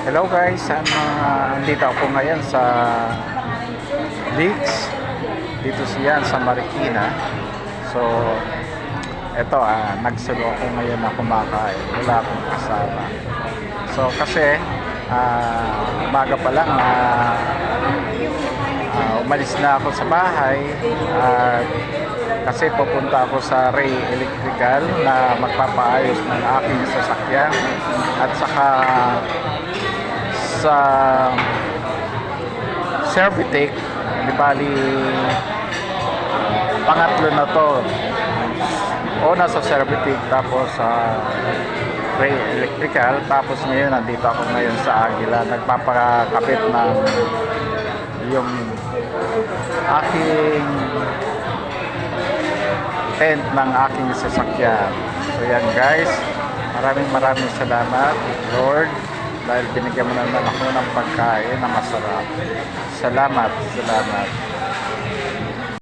Hello guys, ano, andito ako ngayon sa Leaks. Dito siya sa Marikina. So, eto ah, nagsulo ako ngayon na kumakain. Wala akong kasama. So, kasi ah, umaga pa lang ah, ah, umalis na ako sa bahay at kasi pupunta ako sa Ray Electrical na magpapaayos ng aking sasakyan at saka sa Servitec di bali pangatlo na to. Una sa Servitec tapos sa Ray Electrical. Tapos ngayon nandito ako ngayon sa Aguila. Nagpapakabit ng yung aking tent ng aking sasakyan. So yan guys, maraming maraming salamat Lord dahil binigyan mo naman ako ng pagkain na masarap. Salamat, salamat.